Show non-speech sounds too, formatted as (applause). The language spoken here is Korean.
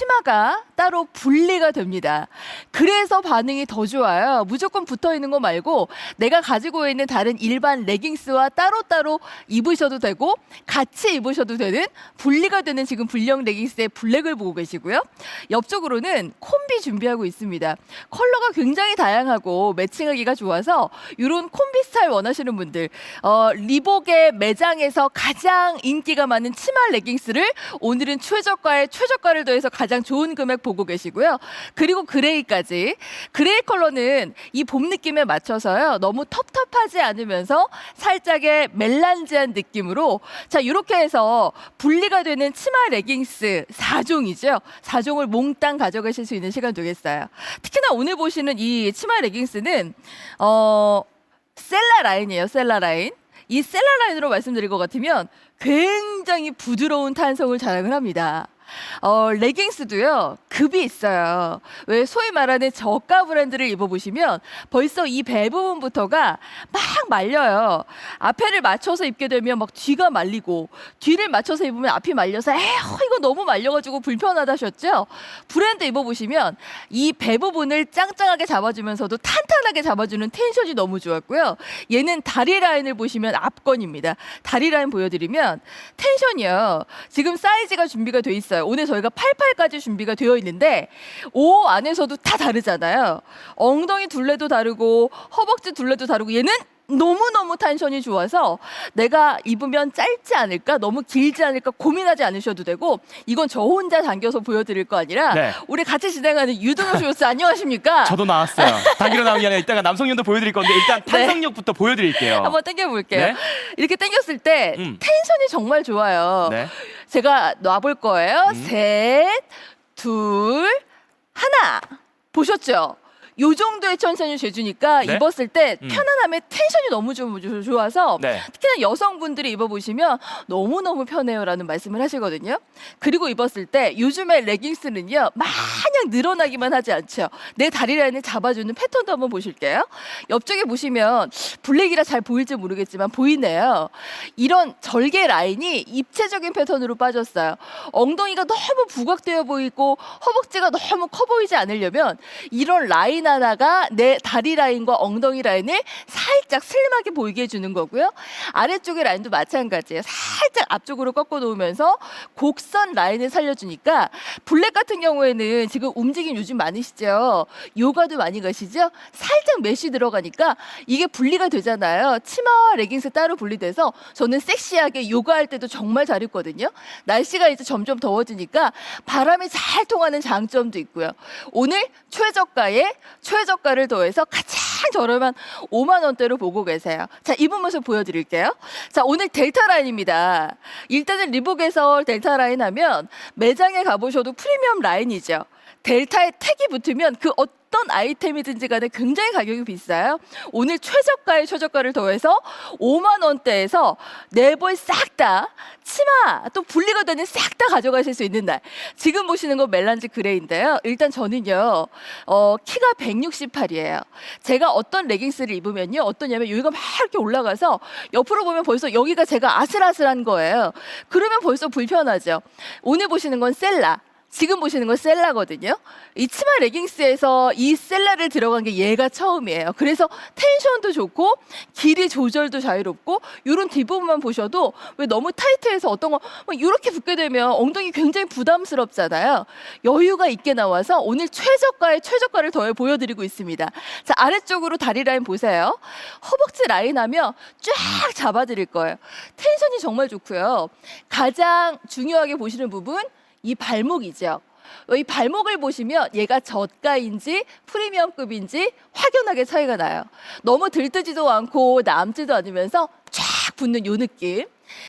치마가 따로 분리가 됩니다. 그래서 반응이 더 좋아요. 무조건 붙어 있는 거 말고 내가 가지고 있는 다른 일반 레깅스와 따로따로 입으셔도 되고 같이 입으셔도 되는 분리가 되는 지금 불량 레깅스의 블랙을 보고 계시고요. 옆쪽으로는 콤비 준비하고 있습니다. 컬러가 굉장히 다양하고 매칭하기가 좋아서 이런 콤비 스타일 원하시는 분들 어, 리복의 매장에서 가장 인기가 많은 치마 레깅스를 오늘은 최저가에 최저가를 더해서 가장 좋은 금액 보고 계시고요. 그리고 그레이까지 그레이 컬러는 이 봄 느낌에 맞춰서요. 너무 텁텁하지 않으면서 살짝의 멜란지한 느낌으로 자 이렇게 해서 분리가 되는 치마 레깅스 4종이죠. 4종을 몽땅 가져가실 수 있는 시간 되겠어요. 특히나 오늘 보시는 이 치마 레깅스는 어 셀라 라인이에요. 셀라 라인. 이 셀라 라인으로 말씀드릴 것 같으면 굉장히 부드러운 탄성을 자랑을 합니다. 어, 레깅스도요, 급이 있어요. 왜 소위 말하는 저가 브랜드를 입어보시면 벌써 이 배 부분부터가 막 말려요. 앞에를 맞춰서 입게 되면 막 뒤가 말리고, 뒤를 맞춰서 입으면 앞이 말려서, 에휴, 이거 너무 말려가지고 불편하다셨죠? 브랜드 입어보시면 이 배 부분을 짱짱하게 잡아주면서도 탄탄하게 잡아주는 텐션이 너무 좋았고요. 얘는 다리 라인을 보시면 앞건입니다. 다리 라인 보여드리면 텐션이요. 지금 사이즈가 준비가 돼 있어요. 오늘 저희가 88까지 준비가 되어 있는데 5 안에서도 다 다르잖아요. 엉덩이 둘레도 다르고 허벅지 둘레도 다르고 얘는 너무너무 텐션이 좋아서 내가 입으면 짧지 않을까 너무 길지 않을까 고민하지 않으셔도 되고 이건 저 혼자 당겨서 보여드릴 거 아니라 네. 우리 같이 진행하는 유동호 쇼스 안녕하십니까? (laughs) 저도 나왔어요. 단기로 나온 게 아니라 이따가 남성연도 보여드릴 건데 일단 네. 탄성력부터 보여드릴게요. 한번 당겨볼게요. 네. 이렇게 당겼을 때 음. 텐션이 정말 좋아요. 네. 제가 놔볼 거예요. 음. 셋, 둘, 하나. 보셨죠? 요 정도의 천천히 재주니까 네. 입었을 때 음. 편안함에 텐션이 너무 좀 조- 좋아서 네. 특히나 여성분들이 입어보시면 너무너무 편해요라는 말씀을 하시거든요. 그리고 입었을 때 요즘에 레깅스는요, 마냥 늘어나기만 하지 않죠. 내 다리 라인을 잡아주는 패턴도 한번 보실게요. 옆쪽에 보시면 블랙이라 잘 보일지 모르겠지만 보이네요. 이런 절개 라인이 입체적인 패턴으로 빠졌어요. 엉덩이가 너무 부각되어 보이고 허벅지가 너무 커 보이지 않으려면 이런 라인 하나가 내 다리 라인과 엉덩이 라인을 살짝 슬림하게 보이게 해주는 거고요. 아래쪽의 라인도 마찬가지예요. 살짝 앞쪽으로 꺾어 놓으면서 곡선 라인을 살려주니까 블랙 같은 경우에는 지금 움직임 요즘 많으시죠. 요가도 많이 가시죠. 살짝 메쉬 들어가니까 이게 분리가 되잖아요. 치마와 레깅스 따로 분리돼서 저는 섹시하게 요가할 때도 정말 잘 입거든요. 날씨가 이제 점점 더워지니까 바람이 잘 통하는 장점도 있고요. 오늘 최저가에 최저가를 더해서 가장 저렴한 5만 원대로 보고 계세요. 자, 입은 모습 보여드릴게요. 자, 오늘 델타 라인입니다. 일단은 리복에서 델타 라인 하면 매장에 가보셔도 프리미엄 라인이죠. 델타에 택이 붙으면 그 어떤 아이템이든지 간에 굉장히 가격이 비싸요. 오늘 최저가에 최저가를 더해서 5만 원대에서 네 벌 싹 다 치마 또 분리가 되는 싹 다 가져가실 수 있는 날. 지금 보시는 건 멜란지 그레이인데요. 일단 저는요, 어, 키가 168이에요. 제가 어떤 레깅스를 입으면요, 어떠냐면 여기가 막 이렇게 올라가서 옆으로 보면 벌써 여기가 제가 아슬아슬한 거예요. 그러면 벌써 불편하죠. 오늘 보시는 건 셀라. 지금 보시는 건 셀라거든요. 이 치마 레깅스에서 이 셀라를 들어간 게 얘가 처음이에요. 그래서 텐션도 좋고 길이 조절도 자유롭고 이런 뒷부분만 보셔도 왜 너무 타이트해서 어떤 거 이렇게 붙게 되면 엉덩이 굉장히 부담스럽잖아요. 여유가 있게 나와서 오늘 최저가에 최저가를 더해 보여드리고 있습니다. 자 아래쪽으로 다리 라인 보세요. 허벅지 라인 하면 쫙 잡아드릴 거예요. 텐션이 정말 좋고요. 가장 중요하게 보시는 부분 이 발목이죠. 이 발목을 보시면 얘가 저가인지 프리미엄급인지 확연하게 차이가 나요. 너무 들뜨지도 않고 남지도 않으면서 쫙 붙는 요 느낌.